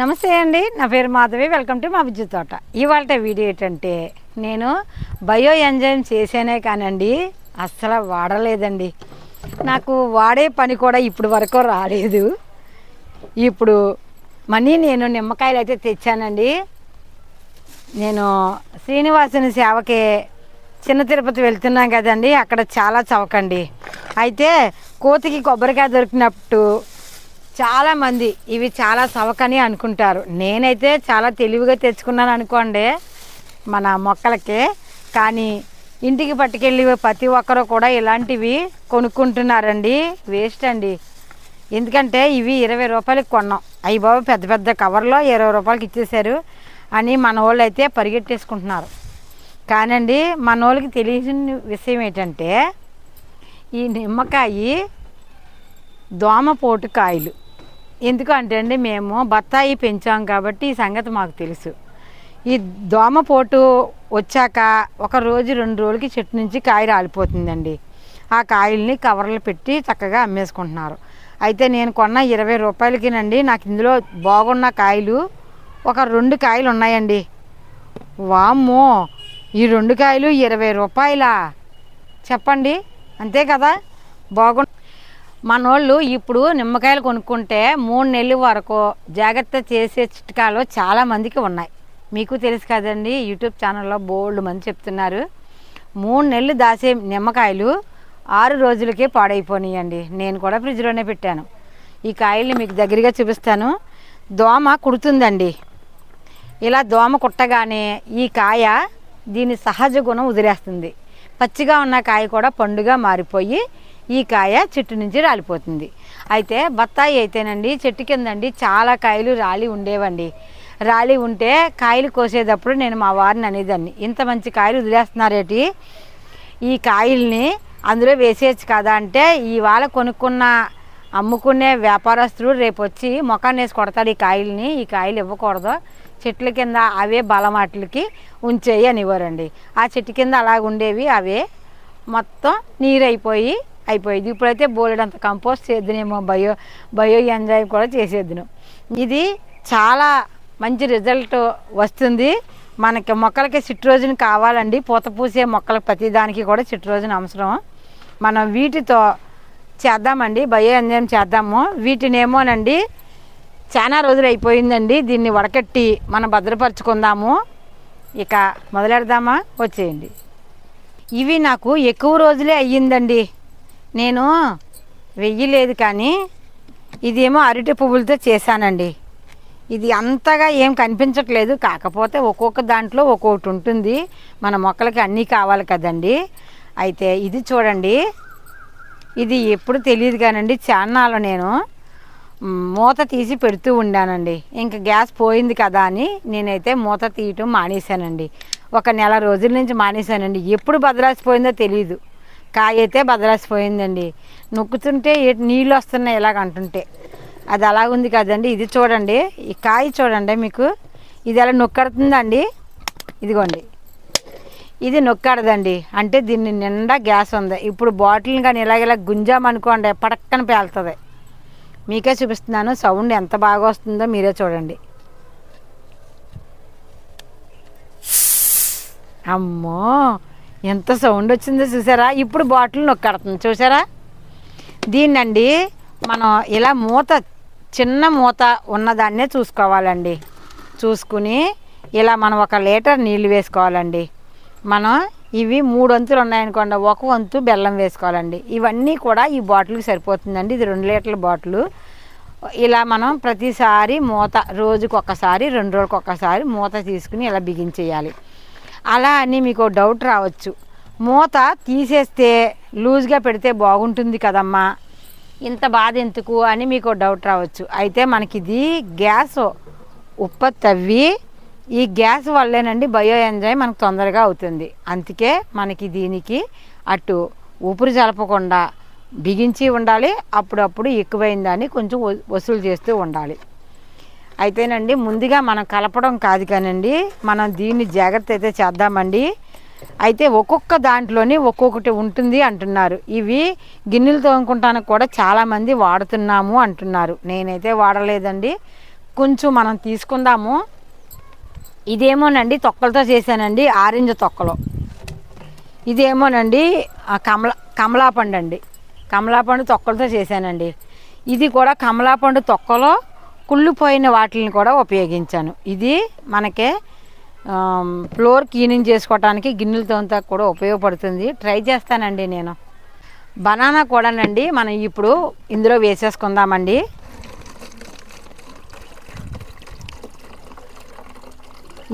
నమస్తే అండి నా పేరు మాధవి వెల్కమ్ టు మా విద్యుత్ తోట. ఇవాళ వీడియో ఏంటంటే నేను బయో ఎంజైమ్ చేసానే కానండి అస్సలు వాడలేదండి. నాకు వాడే పని కూడా ఇప్పుడు వరకు రాలేదు. ఇప్పుడు మనీ నేను నిమ్మకాయలు అయితే తెచ్చానండి. నేను శ్రీనివాసుని సేవకి చిన్న తిరుపతి వెళ్తున్నాం కదండి అక్కడ చాలా చవకండి అయితే కోతికి కొబ్బరికాయ దొరికినప్పుడు చాలామంది ఇవి చాలా సవకని అనుకుంటారు. నేనైతే చాలా తెలివిగా తెచ్చుకున్నాను అనుకోండి మన మొక్కలకి. కానీ ఇంటికి పట్టుకెళ్ళి ప్రతి ఒక్కరు కూడా ఇలాంటివి కొనుక్కుంటున్నారండి. వేస్ట్ అండి. ఎందుకంటే ఇవి ఇరవై రూపాయలకి కొన్నాం. అయ్యి బాబు పెద్ద పెద్ద కవర్లో ఇరవై రూపాయలకి ఇచ్చేసారు అని మన వాళ్ళు అయితే పరిగెట్టేసుకుంటున్నారు. కానండి మన వాళ్ళకి తెలియని విషయం ఏంటంటే ఈ నిమ్మకాయ దోమపోటు కాయలు. ఎందుకంటే అండి మేము బత్తాయి పెంచాం కాబట్టి ఈ సంగతి మాకు తెలుసు. ఈ దోమపోటు వచ్చాక ఒక రోజు రెండు రోజులకి చెట్టు నుంచి కాయ రాలిపోతుందండి. ఆ కాయల్ని కవర్లు పెట్టి చక్కగా అమ్మేసుకుంటున్నారు. అయితే నేను కొన్న ఇరవై రూపాయలకినండి నాకు ఇందులో బాగున్న కాయలు ఒక రెండు కాయలు ఉన్నాయండి. వామ్మో! ఈ రెండు కాయలు ఇరవై రూపాయలా? చెప్పండి. అంతే కదా? బాగు మనోళ్ళు ఇప్పుడు నిమ్మకాయలు కొనుక్కుంటే మూడు నెలల వరకు జాగ్రత్త చేసే చిట్కాలు చాలా మందికి ఉన్నాయి. మీకు తెలుసు కదండి యూట్యూబ్ ఛానల్లో బోల్డ్ మంది చెప్తున్నారు. మూడు నెలలు దాసే నిమ్మకాయలు ఆరు రోజులకే పాడైపోయినాయండి నేను కూడా ఫ్రిడ్జ్లోనే పెట్టాను. ఈ కాయల్ని మీకు దగ్గరగా చూపిస్తాను. దోమ కుడుతుందండి. ఇలా దోమ కుట్టగానే ఈ కాయ దీని సహజ గుణం వదిలేస్తుంది. పచ్చిగా ఉన్న కాయ కూడా పండుగా మారిపోయి ఈ కాయ చెట్టు నుంచి రాలిపోతుంది. అయితే బత్తాయి అయితేనండి చెట్టు కిందండి చాలా కాయలు రాలి ఉండేవండి. రాలి ఉంటే కాయలు కోసేటప్పుడు నేను మా వారిని అనేదాన్ని. ఇంత మంచి కాయలు వదిలేస్తున్నారేటి? ఈ కాయల్ని అందులో వేసేయచ్చు కదా అంటే ఇవాళ కొనుక్కున్న అమ్ముకునే వ్యాపారస్తుడు రేపు వచ్చి మొఖాన్ని వేసి కొడతాడు ఈ కాయల్ని. ఈ కాయలు ఇవ్వకూడదు. చెట్ల కింద అవే బలమాటలకి ఉంచేయి అనివ్వరండి ఆ చెట్టు కింద అలాగ ఉండేవి అవే మొత్తం నీరు అయిపోయి అయిపోయింది. ఇప్పుడైతే బోలెడంత కంపోస్ట్ చేద్దునేమో బయో బయో ఎంజాయ్ కూడా చేసేద్దును. ఇది చాలా మంచి రిజల్ట్ వస్తుంది. మనకి మొక్కలకి సిట్రోజన్ కావాలండి. పూత పూసే మొక్కలకు ప్రతిదానికి కూడా సిట్రోజన్ అవసరం. మనం వీటితో చేద్దామండి. బయో ఎంజాయ్ చేద్దాము. వీటినేమోనండి చాలా రోజులు అయిపోయిందండి. దీన్ని వడకట్టి మనం భద్రపరచుకుందాము. ఇక మొదలెడదామా? వచ్చేయండి. ఇవి నాకు ఎక్కువ రోజులే అయ్యిందండి. నేను వెయ్యలేదు కానీ ఇదేమో అరటి పువ్వులతో చేశానండి. ఇది అంతగా ఏం కనిపించట్లేదు. కాకపోతే ఒక్కొక్క దాంట్లో ఒక్కొక్కటి ఉంటుంది. మన మొక్కలకి అన్నీ కావాలి కదండి. అయితే ఇది చూడండి. ఇది ఎప్పుడు తెలియదు కానండి. చాన్నాళ్ళు నేను మూత తీసి పెడుతూ ఉండానండి. ఇంకా గ్యాస్ పోయింది కదా అని నేనైతే మూత తీయటం మానేశానండి. ఒక నెల రోజుల నుంచి మానేశానండి. ఎప్పుడు బదలాసిపోయిందో తెలియదు కాయ అయితే బదలాసిపోయిందండి. నొక్కుతుంటే నీళ్ళు వస్తున్నాయి ఇలాగ అంటుంటే. అది అలా ఉంది కదండి. ఇది చూడండి. ఈ కాయ చూడండి మీకు. ఇది ఎలా నొక్కడుతుందండి? ఇదిగోండి. ఇది నొక్కడదండి. అంటే దీన్ని నిండా గ్యాస్ ఉంది. ఇప్పుడు బాటిల్ని కానీ ఇలాగ ఇలా గుంజామనుకోండి పడక్కన పేలుతుంది. మీకే చూపిస్తున్నాను. సౌండ్ ఎంత బాగా వస్తుందో మీరే చూడండి. అమ్మో! ఎంత సౌండ్ వచ్చిందో చూసారా? ఇప్పుడు బాటిల్ నొక్కడుతుంది. చూసారా? దీన్నండి మనం ఇలా మూత చిన్న మూత ఉన్నదాన్నే చూసుకోవాలండి. చూసుకుని ఇలా మనం ఒక లీటర్ నీళ్ళు వేసుకోవాలండి. మనం ఇవి మూడు వంతులు ఉన్నాయనుకోండి ఒక వంతు బెల్లం వేసుకోవాలండి. ఇవన్నీ కూడా ఈ బాటిల్కి సరిపోతుందండి. ఇది రెండు లీటర్ల బాటిల్. ఇలా మనం ప్రతిసారి మూత రోజుకు ఒకసారి రెండు రోజులకు ఒకసారి మూత తీసుకుని ఇలా బిగించేయాలి. అలా అని మీకు డౌట్ రావచ్చు. మూత తీసేస్తే లూజ్గా పెడితే బాగుంటుంది కదమ్మా. ఇంత బాధ ఎందుకు అని మీకు డౌట్ రావచ్చు. అయితే మనకి ఇది గ్యాస్ ఉత్పత్తి అవ్వి ఈ గ్యాస్ వల్లేనండి బయో ఎంజాయ్ మనకు తొందరగా అవుతుంది. అందుకే మనకి దీనికి అటు ఊపిరి జలపకుండా బిగించి ఉండాలి. అప్పుడప్పుడు ఎక్కువైందని కొంచెం వసూలు చేస్తూ ఉండాలి. అయితేనండి ముందుగా మనం కలపడం కాదు కానండి మనం దీన్ని జాగ్రత్త అయితే చేద్దామండి. అయితే ఒక్కొక్క దాంట్లోని ఒక్కొక్కటి ఉంటుంది అంటున్నారు. ఇవి గిన్నెలు తోముకుంటానికి కూడా చాలామంది వాడుతున్నాము అంటున్నారు. నేనైతే వాడలేదండి. కొంచెం మనం తీసుకుందాము. ఇదేమోనండి తొక్కలతో చేశానండి ఆరెంజ్ తొక్కలు. ఇదేమోనండి కమల కమలాపండు అండి కమలాపండు తొక్కలతో చేశానండి. ఇది కూడా కమలాపండు తొక్కలో కుళ్ళిపోయిన వాటిని కూడా ఉపయోగించాను. ఇది మనకే ఫ్లోర్ క్లీనింగ్ చేసుకోవడానికి గిన్నెలతో కూడా ఉపయోగపడుతుంది. ట్రై చేస్తానండి నేను. బనానా కూడానండి మనం ఇప్పుడు ఇందులో వేసేసుకుందామండి.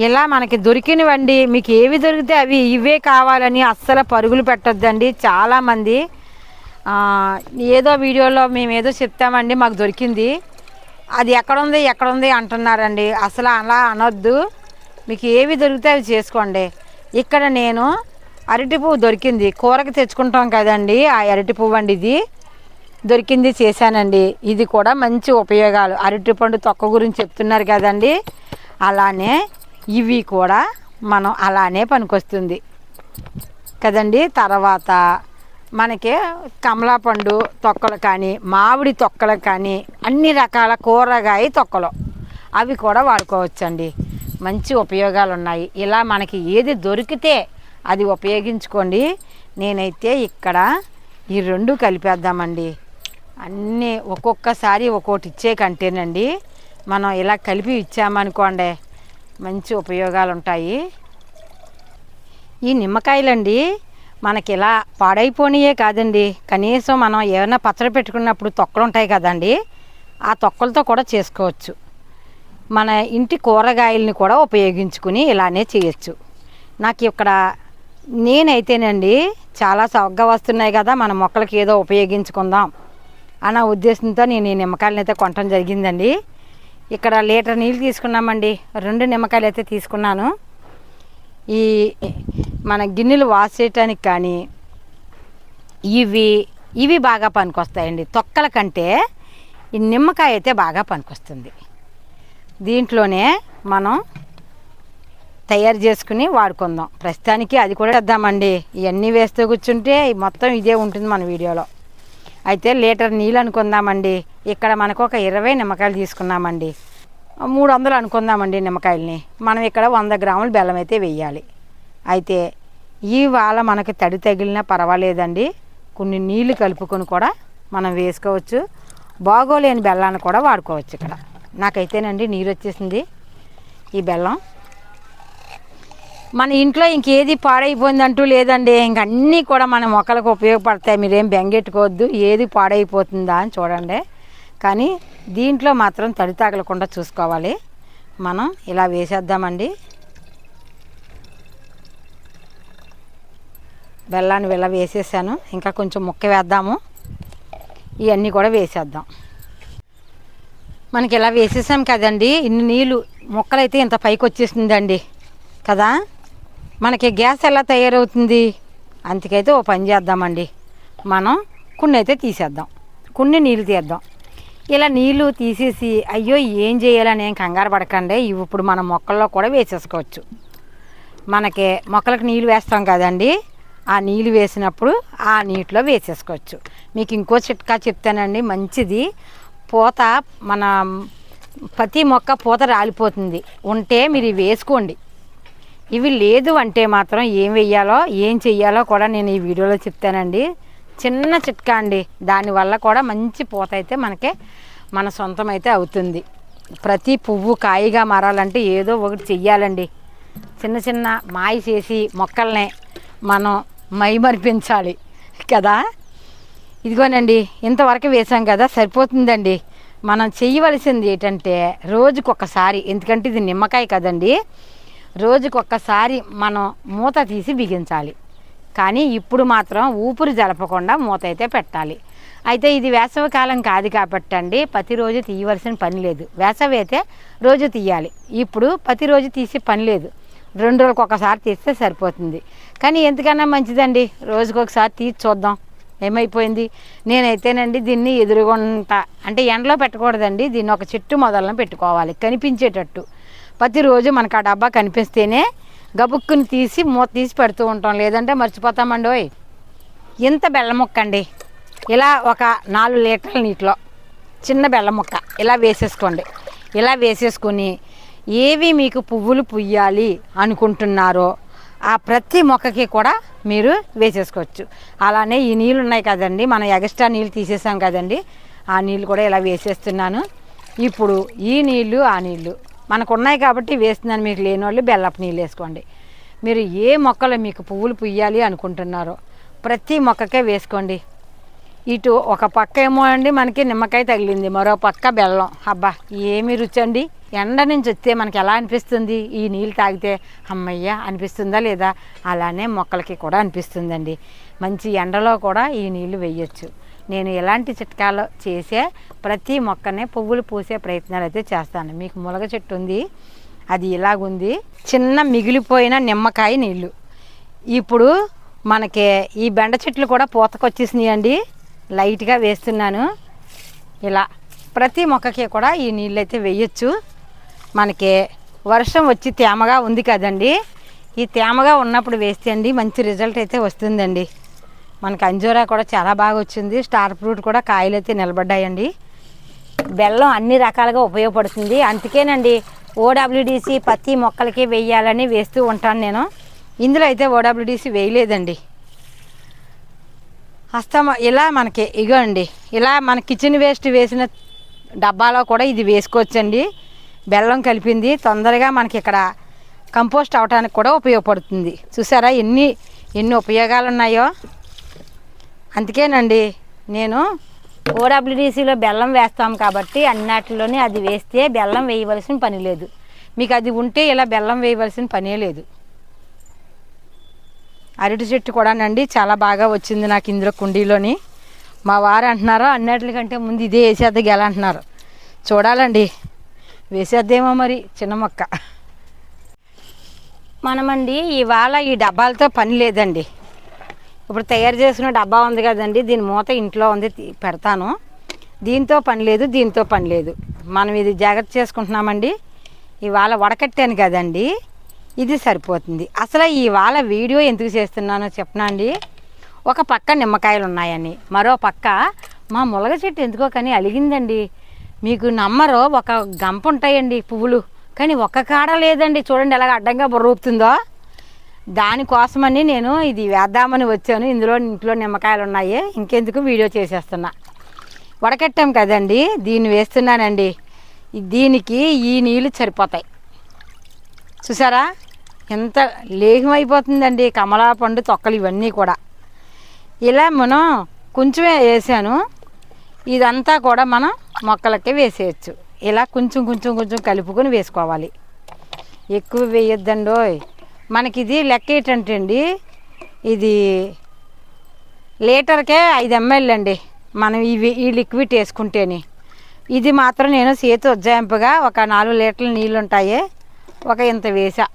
ఇలా మనకి దొరికినవండి. మీకు ఏవి దొరికితే అవి ఇవే కావాలని అస్సలు పరుగులు పెట్టొద్దండి. చాలామంది ఏదో వీడియోలో మేము ఏదో చెప్తామండి మాకు దొరికింది. అది ఎక్కడుంది ఎక్కడుంది అంటున్నారండి. అసలు అలా అనొద్దు. మీకు ఏవి దొరికితే అవి చేసుకోండి. ఇక్కడ నేను అరటి పువ్వు దొరికింది. కూరకి తెచ్చుకుంటాం కదండి. ఆ అరటి పువ్వు అండి ఇది. దొరికింది చేశానండి. ఇది కూడా మంచి ఉపయోగాలు. అరటిపండు తొక్క గురించి చెప్తున్నారు కదండి. అలానే ఇవి కూడా మనం అలానే పనికొస్తుంది. కదండి తర్వాత మనకి కమలా పండు తొక్కలు కానీ మామిడి తొక్కలు కానీ అన్ని రకాల కూరగాయ తొక్కలు. అవి కూడా వాడుకోవచ్చండి. మంచి ఉపయోగాలు ఉన్నాయి ఇలా మనకి ఏది దొరికితే అది ఉపయోగించుకోండి. నేనైతే ఇక్కడ ఈ రెండు కలిపేద్దామండి. అన్నీ ఒక్కొక్కసారి ఒక్కోటి ఇచ్చే కంటేనండి. మనం ఇలా కలిపి ఇచ్చామనుకోండి మంచి ఉపయోగాలు ఉంటాయి ఈ నిమ్మకాయలండి మనకి ఇలా పాడైపోనియే కాదండి. కనీసం మనం ఏమైనా పచ్చడి పెట్టుకున్నప్పుడు తొక్కలు ఉంటాయి కదండి. ఆ తొక్కలతో కూడా చేసుకోవచ్చు. మన ఇంటి కూరగాయలని కూడా ఉపయోగించుకుని ఇలానే చేయొచ్చు. నాకు ఇక్కడ నేనైతేనండి చాలా చౌకగా వస్తున్నాయి కదా మన మొక్కలకి ఏదో ఉపయోగించుకుందాం అన్న ఉద్దేశంతో నేను ఈ నిమ్మకాయలను అయితే కొనటం జరిగిందండి. ఇక్కడ లీటర్ నీళ్ళు తీసుకున్నామండి. రెండు నిమ్మకాయలు అయితే తీసుకున్నాను. ఈ మన గిన్నెలు వాష్ చేయటానికి కానీ ఇవి ఇవి బాగా పనికొస్తాయండి. తొక్కల కంటే ఈ నిమ్మకాయ అయితే బాగా పనికొస్తుంది. దీంట్లోనే మనం తయారు చేసుకుని వాడుకుందాం. ప్రస్తుతానికి అది కూడా వేద్దామండి ఇవన్నీ వేస్తూ కూర్చుంటే మొత్తం ఇదే ఉంటుంది మన వీడియోలో. అయితే లీటర్ నీళ్ళు అనుకుందామండి. ఇక్కడ మనకు ఒక ఇరవై నిమ్మకాయలు తీసుకున్నామండి. మూడు వందలు అనుకుందామండి నిమ్మకాయలని. మనం ఇక్కడ వంద గ్రాముల బెల్లం అయితే వేయాలి అయితే ఇవాళ మనకి తడి తగిలినా పర్వాలేదండి. కొన్ని నీళ్ళు కలుపుకొని కూడా మనం వేసుకోవచ్చు. బాగోలేని బెల్లాన్ని కూడా వాడుకోవచ్చు ఇక్కడ. నాకైతేనండి నీరు వచ్చేసింది. ఈ బెల్లం. మన ఇంట్లో ఇంకేది పాడైపోయిందంటూ లేదండి. ఇంక అన్నీ కూడా మన మొక్కలకు ఉపయోగపడతాయి. మీరేం బెంగెట్టుకోవద్దు. ఏది పాడైపోతుందా అని చూడండి. కానీ దీంట్లో మాత్రం తడి తాగలకుండా చూసుకోవాలి. మనం ఇలా వేసేద్దామండి. బెల్లాన్ని ఇలా వేసేసాను. ఇంకా కొంచెం ముక్క వేద్దాము. ఇవన్నీ కూడా వేసేద్దాం. మనకి ఇలా వేసేసాం కదండి. ఇన్ని నీళ్ళు మొక్కలైతే ఇంత పైకి వచ్చేసిందండి కదా? మనకి గ్యాస్ ఎలా తయారవుతుంది? అందుకైతే ఓ పని చేద్దామండి. మనం కొన్ని అయితే తీసేద్దాం. కొన్ని నీళ్ళు తీద్దాం. ఇలా నీళ్ళు తీసేసి అయ్యో ఏం చేయాలని ఏం కంగారు పడకండి. ఇవి ఇప్పుడు మన మొక్కల్లో కూడా వేసేసుకోవచ్చు. మనకి మొక్కలకు నీళ్ళు వేస్తాం కదండి. ఆ నీళ్ళు వేసినప్పుడు ఆ నీటిలో వేసేసుకోవచ్చు. మీకు ఇంకో చిట్కా చెప్తానండి. మంచిది. పూత మన ప్రతి మొక్క పూత రాలిపోతుంది. ఉంటే మీరు వేసుకోండి. ఇవి లేదు అంటే మాత్రం ఏం వెయ్యాలో ఏం చెయ్యాలో కూడా నేను ఈ వీడియోలో చెప్తానండి. చిన్న చిట్కా అండి. దానివల్ల కూడా మంచి పూత అయితే మనకి మన సొంతం అయితే అవుతుంది. ప్రతి పువ్వు కాయగా మారాలంటే ఏదో ఒకటి చెయ్యాలండి. చిన్న చిన్న మాయ చేసి మొక్కల్ని మనం మైమరిపించాలి. కదా? ఇదిగోనండి ఇంతవరకు వేసాం కదా సరిపోతుందండి. మనం చేయవలసింది ఏంటంటే రోజుకొకసారి ఎందుకంటే ఇది నిమ్మకాయ కదండి. రోజుకొకసారి మనం మూత తీసి బిగించాలి. కానీ ఇప్పుడు మాత్రం ఊపిరి జలపకుండా మూత అయితే పెట్టాలి. అయితే ఇది వేసవికాలం కాదు కాబట్టండి ప్రతిరోజు తీయవలసిన పని లేదు. వేసవి అయితే రోజు తీయాలి. ఇప్పుడు ప్రతిరోజు తీసే పని లేదు. రెండు రోజులకు ఒకసారి తీస్తే సరిపోతుంది. కానీ ఎందుకన్నా మంచిదండి? రోజుకొకసారి తీసి చూద్దాం. ఏమైపోయింది? నేనైతేనండి దీన్ని ఎదురుగుంటా అంటే ఎండలో పెట్టకూడదండి. దీన్ని ఒక చెట్టు మొదలను పెట్టుకోవాలి కనిపించేటట్టు. ప్రతిరోజు మనకు ఆ డబ్బా కనిపిస్తేనే గబుక్కుని తీసి మూత తీసి పెడుతూ ఉంటాం. లేదంటే మర్చిపోతామండి ఓయ్. ఇంత బెల్లం ముక్క అండి ఇలా ఒక నాలుగు లీటర్ల నీటిలో చిన్న బెల్లం ముక్క ఇలా వేసేసుకోండి. ఇలా వేసేసుకొని ఏవి మీకు పువ్వులు పుయ్యాలి అనుకుంటున్నారో ఆ ప్రతి మొక్కకి కూడా మీరు వేసేసుకోవచ్చు. అలానే ఈ నీళ్ళు ఉన్నాయి కదండి. మనం ఎక్స్ట్రా నీళ్ళు తీసేసాం కదండి. ఆ నీళ్ళు కూడా ఇలా వేసేస్తున్నాను. ఇప్పుడు ఈ నీళ్ళు ఆ నీళ్ళు మనకు ఉన్నాయి కాబట్టి వేస్తున్నాను మీకు లేని వాళ్ళు బెల్లపు నీళ్ళు వేసుకోండి. మీరు ఏ మొక్కలు మీకు పువ్వులు పుయ్యాలి అనుకుంటున్నారో ప్రతి మొక్కకే వేసుకోండి. ఇటు ఒక పక్క ఏమో అండి మనకి నిమ్మకాయ తగిలింది మరో పక్క బెల్లం. అబ్బా ఏమి రుచి అండి? ఎండ నుంచి వస్తే మనకి ఎలా అనిపిస్తుంది? ఈ నీళ్ళు తాగితే అమ్మయ్య అనిపిస్తుందా లేదా? అలానే మొక్కలకి కూడా అనిపిస్తుందండి. మంచి ఎండలో కూడా ఈ నీళ్ళు వేయచ్చు. నేను ఎలాంటి చిట్కాలు చేసే ప్రతి మొక్కనే పువ్వులు పూసే ప్రయత్నాలు అయితే చేస్తాను. మీకు ములగ చెట్టు ఉంది అది ఇలాగుంది. చిన్న మిగిలిపోయిన నిమ్మకాయ నీళ్ళు. ఇప్పుడు మనకి ఈ బెండ చెట్లు కూడా పూతకొచ్చేసినాయి అండి లైట్గా వేస్తున్నాను. ఇలా ప్రతి మొక్కకి కూడా ఈ నీళ్ళు అయితే వేయచ్చు. మనకి వర్షం వచ్చి తేమగా ఉంది కదండి. ఈ తేమగా ఉన్నప్పుడు వేస్తే అండి మంచి రిజల్ట్ అయితే వస్తుందండి. మనకి అంజూరా కూడా చాలా బాగా వచ్చింది. స్టార్ ఫ్రూట్ కూడా కాయలు అయితే నిలబడ్డాయండి. బెల్లం అన్ని రకాలుగా ఉపయోగపడుతుంది. అందుకేనండి ఓడబ్ల్యూడిసి ప్రతి మొక్కలకి వేయాలని వేస్తూ ఉంటాను నేను. ఇందులో అయితే ఓడబ్ల్యూడిసి వేయలేదండి. అస్తమ ఇలా మనకి ఇగో అండి ఇలా మన కిచెన్ వేస్ట్ వేసిన డబ్బాలో కూడా ఇది వేసుకోవచ్చండి. బెల్లం కలిపింది తొందరగా మనకి ఇక్కడ కంపోస్ట్ అవడానికి కూడా ఉపయోగపడుతుంది. చూసారా ఎన్ని ఎన్ని ఉపయోగాలు ఉన్నాయో అందుకేనండి నేను ఓడబ్ల్యూడీసీలో బెల్లం వేస్తాం కాబట్టి అన్నిటిలోనే అది వేస్తే బెల్లం వేయవలసిన పని లేదు. మీకు అది ఉంటే ఇలా బెల్లం వేయవలసిన పనే లేదు. అరటి చెట్టు కూడానండి చాలా బాగా వచ్చింది నాకు ఇందులో కుండీలోని. మా వారు అంటున్నారు అన్నిటికంటే ముందు ఇదే వేసేద్ది గెల అంటున్నారు. చూడాలండి వేసేద్దేమో మరి చిన్న మొక్క. మనమండి ఇవాళ ఈ డబ్బాలతో పని లేదండి. ఇప్పుడు తయారు చేసిన డబ్బా ఉంది కదండి దీని మూత ఇంట్లో ఉంది పెడతాను. దీంతో పని లేదు దీంతో పని లేదు. మనం ఇది జాగ్రత్త చేసుకుంటున్నామండి. ఇవాళ వడకట్టాను కదండి ఇది సరిపోతుంది. అసలు ఇవాళ వీడియో ఎందుకు చేస్తున్నానో చెప్పనా అండి ఒక పక్క నిమ్మకాయలు ఉన్నాయని మరో పక్క మా ములగ చెట్టు ఎందుకో కానీ అలిగిందండి. మీకు నమ్మరు ఒక గంప ఉంటాయండి పువ్వులు కానీ ఒక్క కాడ లేదండి. చూడండి ఎలాగ అడ్డంగా బొర్రూపుతుందో దానికోసమని నేను ఇది వేద్దామని వచ్చాను. ఇందులో ఇంట్లో నిమ్మకాయలు ఉన్నాయి ఇంకెందుకు వీడియో చేసేస్తున్నా. వడకట్టాం కదండి? దీన్ని వేస్తున్నానండి. దీనికి ఈ నీళ్ళు సరిపోతాయి. చూసారా? ఎంత లేహమైపోతుందండి కమలా పండు తొక్కలు ఇవన్నీ కూడా. ఇలా మనం కొంచెమే వేసాను. ఇదంతా కూడా మనం మొక్కలకే వేసేయచ్చు. ఇలా కొంచెం కొంచెం కొంచెం కలుపుకొని వేసుకోవాలి. ఎక్కువ వేయొద్దండోయ్. మనకి ఇది లెక్క ఏంటంటే అండి ఇది లీటర్కే ఐదు ఎంఎల్ అండి. మనం ఇవి ఈ లిక్విడ్ వేసుకుంటేనే. ఇది మాత్రం నేను చేతి ఉజ్జాయింపుగా ఒక నాలుగు లీటర్ల నీళ్ళు ఉంటాయి ఒక ఇంత వేసా.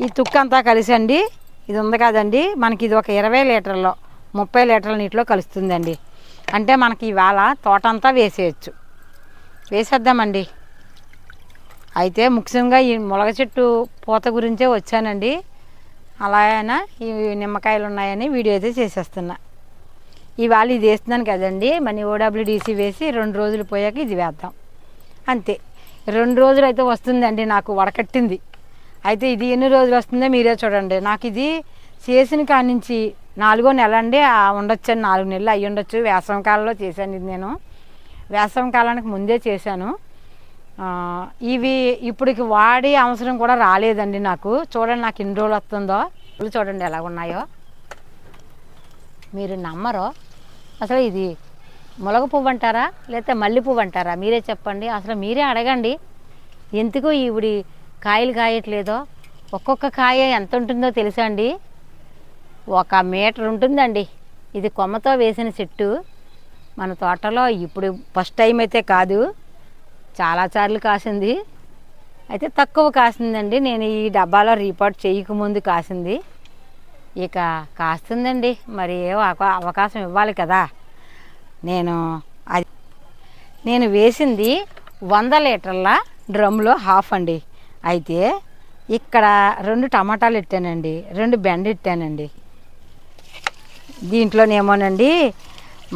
ఈ తుక్కంతా కలిసి కలిసండి. ఇది ఉంది కదండి. మనకి ఇది ఒక ఇరవై లీటర్లో ముప్పై లీటర్ల నీటిలో కలుస్తుందండి. అంటే మనకి ఇవాళ తోట అంతా వేసేయచ్చు. వేసేద్దామండి. అయితే ముఖ్యంగా ఈ మొలగ చెట్టు పూత గురించే వచ్చానండి. అలా అయినా ఈ నిమ్మకాయలు ఉన్నాయని వీడియో అయితే చేసేస్తున్నా. ఇవాళ ఇది వేస్తున్నాను కదండి. మన ఓడబ్ల్యూడిసి వేసి రెండు రోజులు పోయాక ఇది వేద్దాం. అంతే. రెండు రోజులు అయితే వస్తుందండి నాకు వడకట్టింది. అయితే ఇది ఎన్ని రోజులు వస్తుందో మీరే చూడండి. నాకు ఇది చేసిన కాడి నుంచి నాలుగో నెల అండి. ఉండొచ్చు నాలుగు నెలలు అయ్యి ఉండొచ్చు వేసవకాలంలో చేశాను ఇది నేను. వేసవి కాలానికి ముందే చేశాను. ఇవి ఇప్పటికి వాడి అవసరం కూడా రాలేదండి నాకు. చూడండి నాకు ఎన్ని రోజులు వస్తుందో. ఇవి చూడండి ఎలా ఉన్నాయో. మీరు నమ్మరు. అసలు ఇది ములగ పువ్వు అంటారా? లేకపోతే మల్లె పువ్వు అంటారా? మీరే చెప్పండి. అసలు మీరే అడగండి. ఎందుకు ఈవిడి కాయలు కాయట్లేదో? ఒక్కొక్క కాయ ఎంత ఉంటుందో తెలుసా అండి ఒక మీటర్ ఉంటుందండి. ఇది కొమ్మతో వేసిన చెట్టు. మన తోటలో ఇప్పుడు ఫస్ట్ టైం అయితే కాదు. చాలా సార్లు కాసింది. అయితే తక్కువ కాసిందండి. నేను ఈ డబ్బాలో రీపోర్ట్ చేయకముందు కాసింది. ఇక కాస్తుందండి. మరి ఏ అవకాశం ఇవ్వాలి కదా. నేను అది నేను వేసింది వంద లీటర్ల డ్రమ్లో హాఫ్ అండి. అయితే ఇక్కడ రెండు టమాటాలు ఇట్టానండి. రెండు బెండ ఇట్టానండి. దీంట్లోనేమోనండి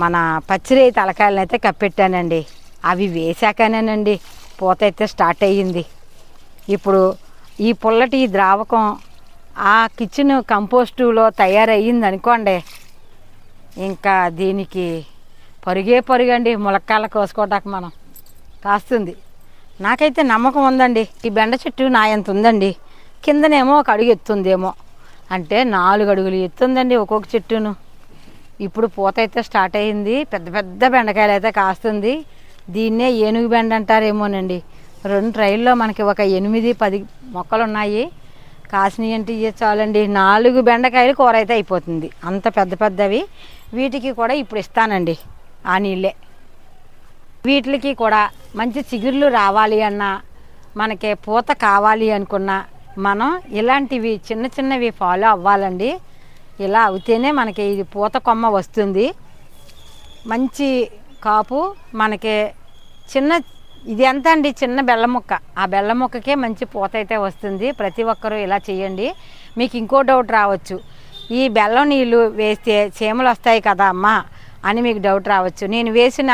మన పచ్చిరేయి తలకాయలను అయితే కప్పెట్టానండి. అవి వేసాకనేనండి పూత అయితే స్టార్ట్ అయ్యింది. ఇప్పుడు ఈ పుల్లటి ద్రావకం ఆ కిచెన్ కంపోస్టులో తయారయ్యింది అనుకోండి ఇంకా దీనికి పరుగే పరుగండి ములక్కాయలు కోసుకోవటానికి మనం. కాస్తుంది. నాకైతే నమ్మకం ఉందండి. ఈ బెండ చెట్టు నా ఎంత ఉందండి? కిందనేమో ఒక అడుగు ఎత్తుందేమో. అంటే నాలుగు అడుగులు ఎత్తుందండి ఒక్కొక్క చెట్టును. ఇప్పుడు పూత అయితే స్టార్ట్ అయ్యింది. పెద్ద పెద్ద బెండకాయలు అయితే కాస్తుంది. దీన్నే ఏనుగు బెండ అంటారేమోనండి. రెండు ట్రైల్లో మనకి ఒక ఎనిమిది పది మొక్కలు ఉన్నాయి కాసినవి అంటే ఇయ్య చాలండి. నాలుగు బెండకాయలు కూర అయితే అయిపోతుంది. అంత పెద్ద పెద్దవి. వీటికి కూడా ఇప్పుడు ఇస్తానండి. ఆ నీళ్ళే. వీటికి కూడా మంచి చిగుర్లు రావాలి అన్నా మనకి పూత కావాలి అనుకున్నా మనం ఇలాంటివి చిన్న చిన్నవి ఫాలో అవ్వాలండి. ఇలా అవుతేనే మనకి ఇది పూత కొమ్మ వస్తుంది. మంచి కాపు మనకి చిన్న ఇది ఎంత అండి? చిన్న బెల్లం ముక్క. ఆ బెల్లం ముక్కకే మంచి పూత అయితే వస్తుంది. ప్రతి ఒక్కరూ ఇలా చేయండి మీకు ఇంకో డౌట్ రావచ్చు. ఈ బెల్లం నీళ్ళు వేస్తే చీమలు వస్తాయి కదా అమ్మా అని మీకు డౌట్ రావచ్చు. నేను వేసిన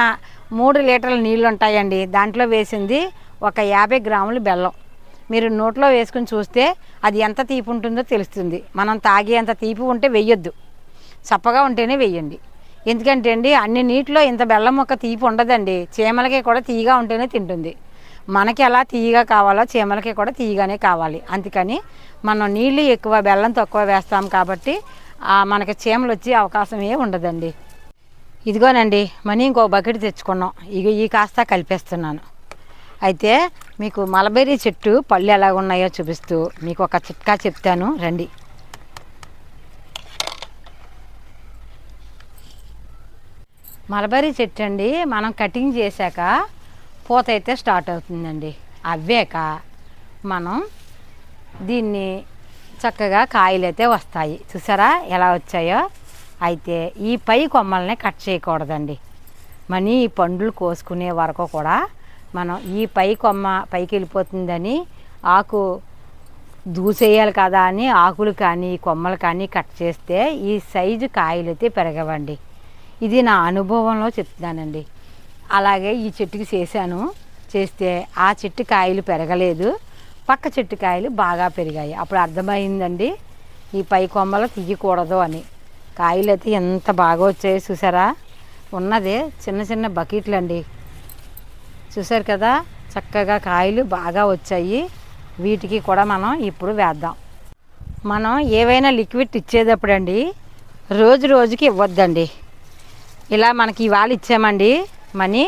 మూడు లీటర్ల నీళ్ళు ఉంటాయండి. దాంట్లో వేసింది ఒక యాభై గ్రాములు బెల్లం. మీరు నోట్లో వేసుకుని చూస్తే అది ఎంత తీపి ఉంటుందో తెలుస్తుంది. మనం తాగే అంత తీపి ఉంటే వెయ్యొద్దు. చప్పగా ఉంటేనే వెయ్యండి. ఎందుకంటే అండి అన్ని నీటిలో ఇంత బెల్లం మొక్క తీపి ఉండదండి. చీమలకి కూడా తీయగా ఉంటేనే తింటుంది. మనకి ఎలా తీయగా కావాలో చీమలకి కూడా తీయగానే కావాలి. అందుకని మనం నీళ్ళు ఎక్కువ బెల్లం తక్కువ వేస్తాం కాబట్టి మనకి చీమలు వచ్చే అవకాశం ఏ ఉండదండి. ఇదిగోనండి మనీ ఇంకో బకెట్ తెచ్చుకున్నాం. ఇక ఈ కాస్త కలిపేస్తున్నాను. అయితే మీకు మలబెర్రీ చెట్టు పళ్ళు ఎలా ఉన్నాయో చూపిస్తూ మీకు ఒక చిట్కా చెప్తాను. రండి. మలబరీ చెట్టు అండి. మనం కటింగ్ చేశాక పూత అయితే స్టార్ట్ అవుతుందండి. అవ్వాక మనం దీన్ని చక్కగా కాయలు అయితే వస్తాయి. చూసారా ఎలా వచ్చాయో? అయితే ఈ పై కొమ్మల్ని కట్ చేయకూడదండి. మనీ ఈ పండ్లు కోసుకునే వరకు కూడా మనం ఈ పై కొమ్మ పైకి వెళ్ళిపోతుందని ఆకు దూసేయాలి కదా అని ఆకులు కానీ కొమ్మలు కానీ కట్ చేస్తే ఈ సైజు కాయలు అయితే పెరగవండి. ఇది నా అనుభవంలో చెప్తున్నానండి. అలాగే ఈ చెట్టుకి చేశాను. చేస్తే ఆ చెట్టు కాయలు పెరగలేదు. పక్క చెట్టు కాయలు బాగా పెరిగాయి. అప్పుడు అర్థమైందండి ఈ పై కొమ్మలు తీయకూడదు అని. కాయలు అయితే ఎంత బాగా వచ్చాయో చూసారా? ఉన్నదే చిన్న చిన్న బకెట్లు అండి చూసారు కదా చక్కగా కాయలు బాగా వచ్చాయి. వీటికి కూడా మనం ఇప్పుడు వేద్దాం. మనం ఏవైనా లిక్విడ్ ఇచ్చేటప్పుడు అండి రోజు రోజుకి ఇవ్వద్దండి. ఇలా మనకి ఇవాళ ఇచ్చామండి మనీ.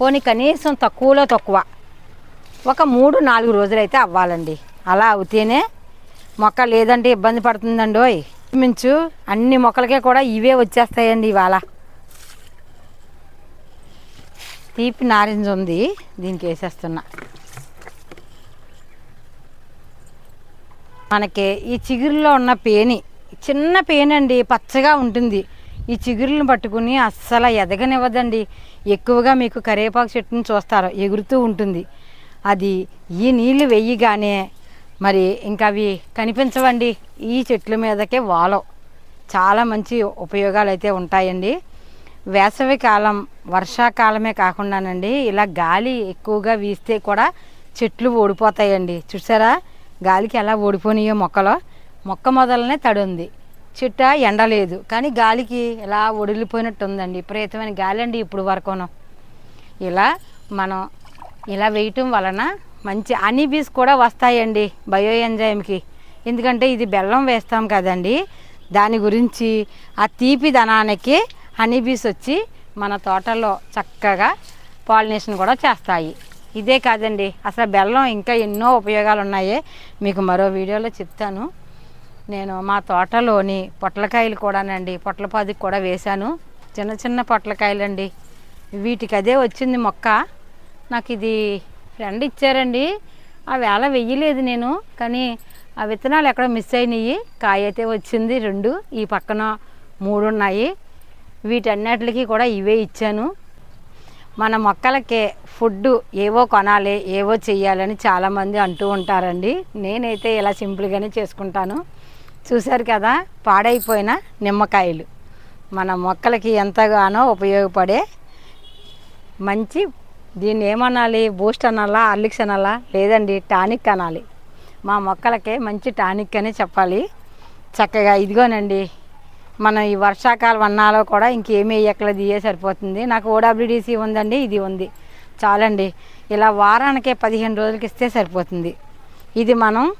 పోనీ కనీసం తక్కువలో తక్కువ. ఒక మూడు నాలుగు రోజులైతే అవ్వాలండి. అలా అవుతేనే మొక్క లేదంటే ఇబ్బంది పడుతుందండి ఓయ్. మించు అన్ని మొక్కలకే కూడా ఇవే వచ్చేస్తాయండి ఇవాళ. తీపి నారింజ ఉంది దీనికి వేసేస్తున్నా. మనకి ఈ చిగురులో ఉన్న పేని చిన్న పేనండి పచ్చగా ఉంటుంది. ఈ చిగురులను పట్టుకుని అస్సలు ఎదగనివ్వదండి. ఎక్కువగా మీకు కరివేపాకు చెట్టుని చూస్తారు ఎగురుతూ ఉంటుంది. అది ఈ నీళ్ళు వెయ్యగానే మరి ఇంకా అవి కనిపించవండి. ఈ చెట్ల మీదకే వాలో. చాలా మంచి ఉపయోగాలు అయితే ఉంటాయండి. వేసవి కాలం వర్షాకాలమే కాకుండానండి ఇలా గాలి ఎక్కువగా వీస్తే కూడా చెట్లు ఓడిపోతాయండి. చూసారా? గాలికి ఎలా ఓడిపోయినాయో మొక్కలో. మొక్క మొదలనే తడి ఉంది. చెట్ట ఎండ లేదు. కానీ గాలికి ఇలా ఒడిలిపోయినట్టు ఉందండి విపరీతమైన గాలి అండి ఇప్పుడు వరకును. ఇలా మనం ఇలా వేయటం వలన మంచి హనీ బీస్ కూడా వస్తాయండి బయో ఎంజైమ్కి ఎందుకంటే ఇది బెల్లం వేస్తాం కదండి. దాని గురించి ఆ తీపి ధనానికి హనీ బీస్ వచ్చి మన తోటలో చక్కగా పాలినేషన్ కూడా చేస్తాయి. ఇదే కాదండి. అసలు బెల్లం ఇంకా ఎన్నో ఉపయోగాలు ఉన్నాయి మీకు మరో వీడియోలో చెప్తాను. నేను మా తోటలోని పొట్లకాయలు కూడానండి పొట్లపాదికి కూడా వేశాను. చిన్న చిన్న పొట్లకాయలు అండి వీటికి అదే వచ్చింది మొక్క. నాకు ఇది ఫ్రెండ్ ఇచ్చారండి. ఆ వేళ వెయ్యలేదు నేను కానీ ఆ విత్తనాలు ఎక్కడ మిస్ అయినాయి. కాయ అయితే వచ్చింది రెండు ఈ పక్కన మూడు ఉన్నాయి. వీటన్నిటికి కూడా ఇవే ఇచ్చాను. మన మొక్కలకి ఫుడ్ ఏవో కొనాలి ఏవో చెయ్యాలని చాలామంది అంటూ ఉంటారండి. నేనైతే ఇలా సింపుల్గానే చేసుకుంటాను. చూశారు కదా పాడైపోయిన నిమ్మకాయలు. మన మొక్కలకి ఎంతగానో ఉపయోగపడే మంచి దీన్ని ఏమనాలి? బూస్ట్ అనాలా? అల్లిక్స్ అనాలా? లేదండి టానిక్ అనాలి. మా మొక్కలకే మంచి టానిక్ అని చెప్పాలి. చక్కగా ఇదిగోనండి మనం ఈ వర్షాకాలం అన్నాలో కూడా ఇంకేమీ వేయక్కలేదు ఇయే సరిపోతుంది. నాకు ఓడబ్ల్యూడిసి ఉందండి ఇది ఉంది. చాలండి. ఇలా వారానికే పదిహేను రోజులకి ఇస్తే సరిపోతుంది. ఇది మనం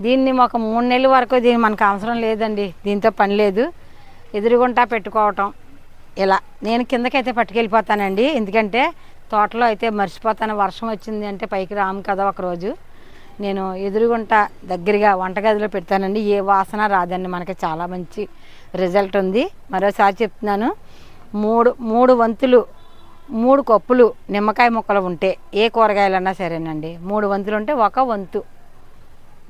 దీన్ని ఒక మూడు నెలల వరకు దీన్ని మనకు అవసరం లేదండి. దీంతో పని లేదు. ఎదురుగుంటా పెట్టుకోవటం. ఇలా. నేను కిందకైతే పట్టుకెళ్ళిపోతానండి. ఎందుకంటే తోటలో అయితే మర్చిపోతాను. వర్షం వచ్చింది అంటే పైకి రాము కదా ఒకరోజు. నేను ఎదురుగుంట దగ్గరగా వంటగదిలో పెడతానండి. ఏ వాసన రాదండి. మనకి చాలా మంచి రిజల్ట్ ఉంది. మరోసారి చెప్తున్నాను. మూడు మూడు వంతులు మూడు కప్పులు నిమ్మకాయ ముక్కలు ఉంటే ఏ కూరగాయలన్నా సరేనండి. మూడు వంతులు ఉంటే ఒక వంతు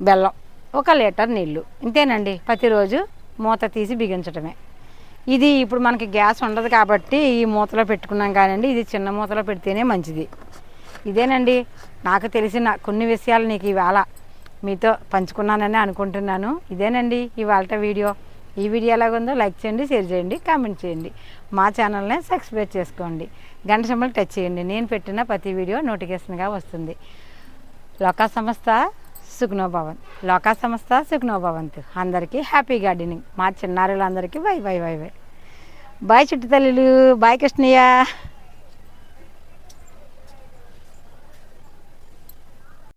బెల్లం. ఒక లీటర్ నీళ్ళు. ఇంతేనండి. ప్రతిరోజు మూత తీసి బిగించడమే ఇది ఇప్పుడు మనకి గ్యాస్ ఉండదు కాబట్టి ఈ మూతలో పెట్టుకున్నాం కానండి. ఇది చిన్న మూతలో పెడితేనే మంచిది. ఇదేనండి. నాకు తెలిసిన కొన్ని విషయాలు నీకు ఇవాళ మీతో పంచుకున్నానని అనుకుంటున్నాను. ఇదేనండి ఇవాళ వీడియో. ఈ వీడియో ఎలాగుందో లైక్ చేయండి షేర్ చేయండి కామెంట్ చేయండి. మా ఛానల్ని సబ్స్క్రైబ్ చేసుకోండి. గంట సింబల్ టచ్ చేయండి. నేను పెట్టిన ప్రతి వీడియో నోటిఫికేషన్గా వస్తుంది. లోకా సంస్థ సుఖ్నోభవన్ లోకా సంస్థ సుఖ్నోభవంత్ అందరికీ హ్యాపీ గార్డెనింగ్. మా చిన్నారులందరికీ bye bye bye bye bye చుట్టు బాయ్ కృష్ణయ్య.